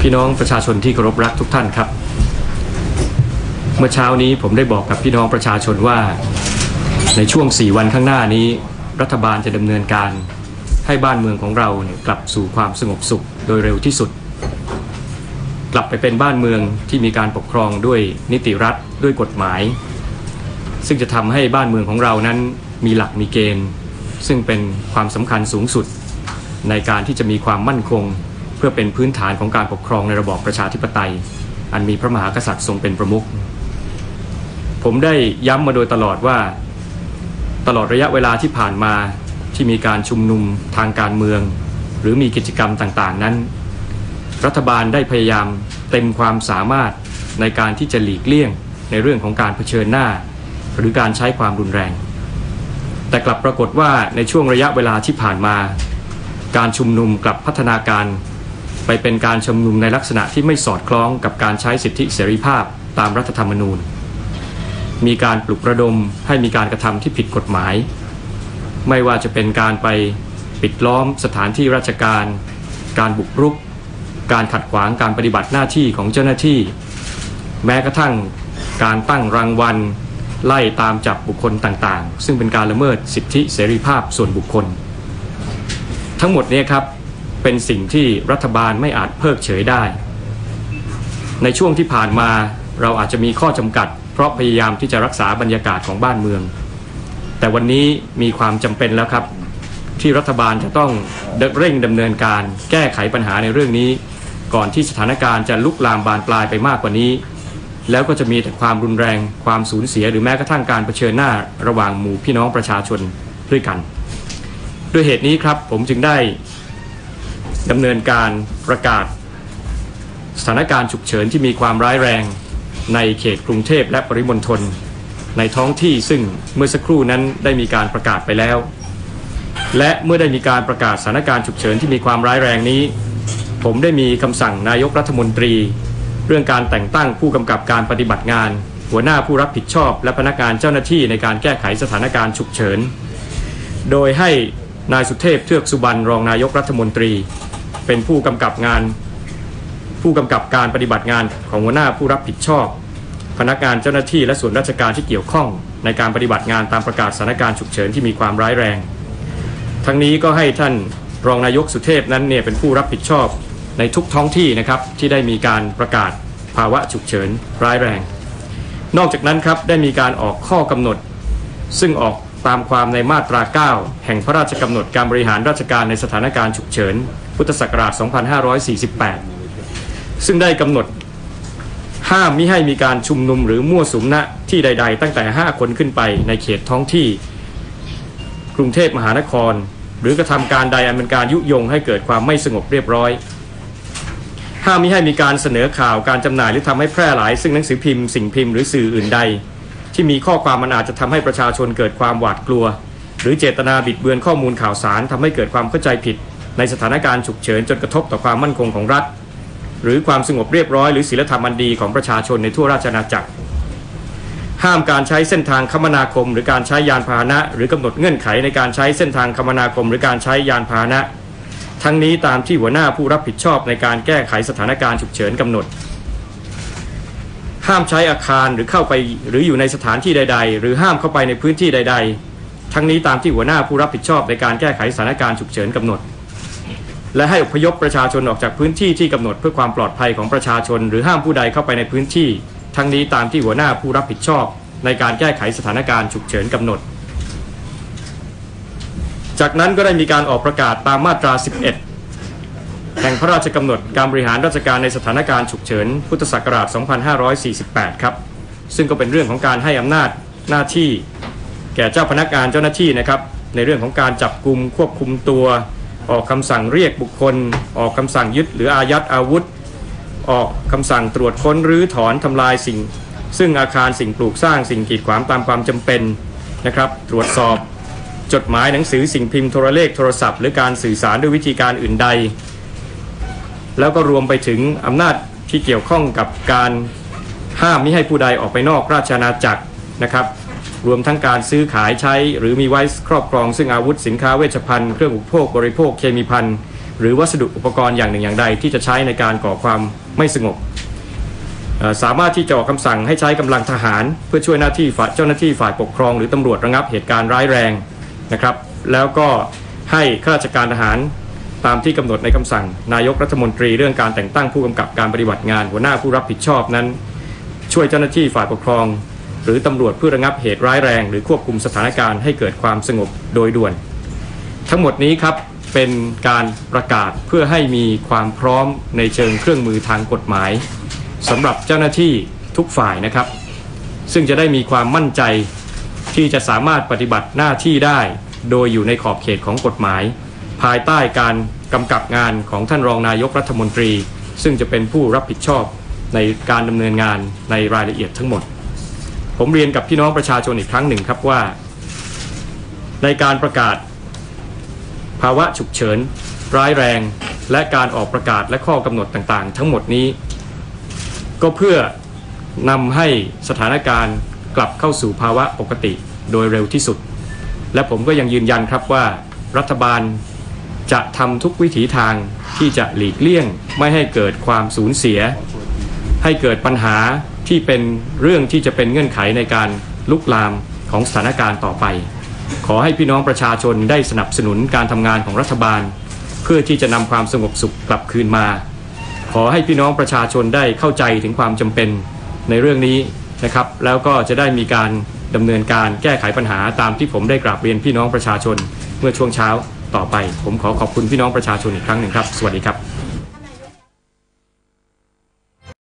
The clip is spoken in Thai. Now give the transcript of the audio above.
พี่น้องประชาชนที่เคารพรักทุกท่านครับ เมื่อเช้านี้ผมได้บอกกับพี่น้องประชาชนว่า ในช่วง 4 วันข้างหน้านี้ รัฐบาลจะดำเนินการให้บ้านเมืองของเราเนี่ยกลับสู่ความสงบสุขโดยเร็วที่สุด กลับไปเป็นบ้านเมืองที่มีการปกครองด้วยนิติรัฐด้วยกฎหมาย ซึ่งจะทำให้บ้านเมืองของเรานั้นมีหลักมีเกณฑ์ ซึ่งเป็นความสำคัญสูงสุด ในการที่จะมีความมั่นคง เพื่อเป็นพื้นฐานของการปกครองในระบอบประชาธิปไตย อันมีพระมหากษัตริย์ทรงเป็นประมุขผมได้ย้ำมาโดยตลอดว่า ตลอดระยะเวลาที่ผ่านมาที่มีการชุมนุมทางการเมือง หรือมีกิจกรรมต่างๆ นั้น รัฐบาลได้พยายามเต็มความสามารถในการที่จะหลีกเลี่ยงในเรื่องของการเผชิญหน้า หรือการใช้ความรุนแรง แต่กลับปรากฏว่าในช่วงระยะเวลาที่ผ่านมา การชุมนุมกลับพัฒนาการ ไปเป็นการชุมนุมในลักษณะที่ไม่สอดคล้องกับการใช้สิทธิเสรีภาพตามรัฐธรรมนูญ มีการปลุกระดมให้มีการกระทำที่ผิดกฎหมาย ไม่ว่าจะเป็นการไปปิดล้อมสถานที่ราชการ การบุกรุก การขัดขวางการปฏิบัติหน้าที่ของเจ้าหน้าที่ แม้กระทั่งการตั้งรางวัลไล่ตามจับบุคคลต่างๆ ซึ่งเป็นการละเมิดสิทธิเสรีภาพส่วนบุคคล ทั้งหมดนี้ครับเป็นสิ่งที่รัฐบาลไม่อาจเพิกเฉยได้ ในช่วงที่ผ่านมาเราอาจจะมีข้อจำกัด เพราะพยายามที่จะรักษาบรรยากาศของบ้านเมือง แต่วันนี้มีความจำเป็นแล้วครับ ที่รัฐบาลจะต้องเร่งดำเนินการ แก้ไขปัญหาในเรื่องนี้ ก่อนที่สถานการณ์จะลุกลามบานปลายไปมากกว่านี้ แล้วก็จะมีแต่ความรุนแรง ความสูญเสีย หรือแม้กระทั่งการเผชิญหน้าระหว่างหมู่พี่น้องประชาชนด้วยกัน ด้วยเหตุนี้ครับผมจึงได้ดำเนินการประกาศ สถานการณ์ฉุกเฉินที่มีความร้ายแรงในเขตกรุงเทพและปริมณฑลในท้องที่ซึ่งเมื่อสักครู่นั้นได้มีการประกาศไปแล้ว และเมื่อได้มีการประกาศสถานการณ์ฉุกเฉินที่มีความร้ายแรงนี้ ผมได้มีคำสั่งนายกรัฐมนตรี เรื่องการแต่งตั้งผู้กำกับการปฏิบัติงาน หัวหน้าผู้รับผิดชอบ และพนักงานเจ้าหน้าที่ในการแก้ไขสถานการณ์ฉุกเฉิน โดยให้ นายสุเทพเทือกสุบรรณรองนายกรัฐมนตรี เป็นผู้กำกับงาน ผู้กำกับการปฏิบัติงานของหัวหน้าผู้รับผิดชอบ พนักงานเจ้าหน้าที่และส่วนราชการที่เกี่ยวข้อง ในการปฏิบัติงานตามประกาศสถานการณ์ฉุกเฉินที่มีความร้ายแรง ทั้งนี้ก็ให้ท่านรองนายกสุเทพนั้นเนี่ยเป็นผู้รับผิดชอบในทุกท้องที่นะครับที่ได้มีการประกาศภาวะฉุกเฉินร้ายแรง นอกจากนั้นครับได้มีการออกข้อกำหนด ซึ่งออก ตามความในมาตรา 9 แห่งพระราชกำหนดการบริหารราชการในสถานการณ์ฉุกเฉิน พุทธศักราช 2548 ซึ่งได้กำหนดห้ามมิให้มีการชุมนุมหรือมั่วสุมณที่ใด ๆ ตั้งแต่ 5 คนขึ้นไปในเขตท้องที่ กรุงเทพมหานคร หรือกระทำการใดอันเป็นการยุยงให้เกิดความไม่สงบเรียบร้อยห้ามมิให้มีการเสนอข่าวการจำหน่ายหรือทำให้แพร่หลาย ซึ่งหนังสือพิมพ์สิ่งพิมพ์หรือสื่ออื่นใด ที่มีข้อความมันอาจจะทำให้ประชาชนเกิดความหวาดกลัว หรือเจตนาบิดเบือนข้อมูลข่าวสารทำให้เกิดความเข้าใจผิด ในสถานการณ์ฉุกเฉินจนกระทบต่อความมั่นคงของรัฐ หรือความสงบเรียบร้อยหรือศีลธรรมอันดีของประชาชนในทั่วราชอาณาจักร ห้ามการใช้เส้นทางคมนาคม หรือการใช้ยานพาหนะ หรือกำหนดเงื่อนไขในการใช้เส้นทางคมนาคม หรือการใช้ยานพาหนะ ทั้งนี้ตามที่หัวหน้าผู้รับผิดชอบในการแก้ไขสถานการณ์ฉุกเฉินกำหนด ห้ามใช้อาคารหรือเข้าไปหรืออยู่ในสถานที่ใด ๆ หรือห้ามเข้าไปในพื้นที่ใด ๆ ทั้งนี้ตามที่หัวหน้าผู้รับผิดชอบในการแก้ไขสถานการณ์ฉุกเฉินกำหนด และให้อพยพประชาชนออกจากพื้นที่ที่กำหนดเพื่อความปลอดภัยของประชาชน หรือห้ามผู้ใดเข้าไปในพื้นที่ ทั้งนี้ตามที่หัวหน้าผู้รับผิดชอบ ในการแก้ไขสถานการณ์ฉุกเฉินกำหนด จากนั้นก็ได้มีการออกประกาศตามมาตรา 11 แห่งพระราชกำหนดการบริหารราชการในสถานการณ์ฉุกเฉิน พุทธศักราช 2548 ครับ ซึ่งก็เป็นเรื่องของการให้อำนาจหน้าที่ แก่เจ้าพนักงานเจ้าหน้าที่นะครับ ในเรื่องของการจับกลุ่มควบคุมตัว ออกคำสั่งเรียกบุคคล ออกคำสั่งยึดหรืออายัดอาวุธ ออกคำสั่งตรวจค้นรื้อถอนทำลายสิ่ง ซึ่งอาคารสิ่งปลูกสร้างสิ่งกีดขวางตามความจำเป็นนะครับ ตรวจสอบจดหมายหนังสือสิ่งพิมพ์โทรเลขโทรศัพท์หรือการสื่อสารด้วยวิธีการอื่นใด แล้วก็รวมไปถึงอำนาจที่เกี่ยวข้องกับการห้ามมิให้ผู้ใดออกไปนอกราชอาณาจักรนะครับ รวมทั้งการซื้อขายใช้ หรือมีไว้ครอบครอง ซึ่งอาวุธสินค้าเวชภัณฑ์เครื่องอุปโภคบริโภคเคมีภัณฑ์หรือวัสดุอุปกรณ์อย่างหนึ่งอย่างใด ที่จะใช้ในการก่อความไม่สงบสามารถที่จะออกคำสั่งให้ใช้กำลังทหาร เพื่อช่วยหน้าที่ฝ่ายเจ้าหน้าที่ฝ่ายปกครอง หรือตำรวจระงับเหตุการณ์ร้ายแรงนะครับ แล้วก็ให้ข้าราชการทหาร ตามที่กำหนดในคำสั่ง นายกรัฐมนตรีเรื่องการแต่งตั้งผู้กำกับการปฏิบัติงาน หัวหน้าผู้รับผิดชอบนั้น ช่วยเจ้าหน้าที่ฝ่ายปกครอง หรือตำรวจเพื่อระงับเหตุร้ายแรง หรือควบคุมสถานการณ์ให้เกิดความสงบโดยด่วน ทั้งหมดนี้ครับเป็นการประกาศเพื่อให้มีความพร้อมในเชิงเครื่องมือทางกฎหมายสำหรับเจ้าหน้าที่ทุกฝ่ายนะครับ ซึ่งจะได้มีความมั่นใจที่จะสามารถปฏิบัติหน้าที่ได้ โดยอยู่ในขอบเขตของกฎหมาย ภายใต้การกำกับงานของท่านรองนายกรัฐมนตรี ซึ่งจะเป็นผู้รับผิดชอบในการดำเนินงานในรายละเอียดทั้งหมด ผมเรียนกับพี่น้องประชาชนอีกครั้งหนึ่งครับว่า ในการประกาศ ภาวะฉุกเฉิน ร้ายแรง และการออกประกาศและข้อกำหนดต่างๆ ทั้งหมดนี้ ก็เพื่อนำให้สถานการณ์กลับเข้าสู่ภาวะปกติโดยเร็วที่สุด และผมก็ยังยืนยันครับว่ารัฐบาล จะทำทุกวิถีทางที่จะหลีกเลี่ยง ไม่ให้เกิดความสูญเสีย ให้เกิดปัญหาที่เป็นเรื่องที่จะเป็นเงื่อนไขในการลุกลามของสถานการณ์ต่อไป ขอให้พี่น้องประชาชนได้สนับสนุนการทำงานของรัฐบาล เพื่อที่จะนำความสงบสุขกลับคืนมา ขอให้พี่น้องประชาชนได้เข้าใจถึงความจำเป็นในเรื่องนี้นะครับ แล้วก็จะได้มีการดำเนินการแก้ไขปัญหาตามที่ผมได้กราบเรียนพี่น้องประชาชนเมื่อช่วงเช้า ต่อไป ผมขอขอบคุณพี่น้องประชาชนอีกครั้งหนึ่งครับ สวัสดีครับ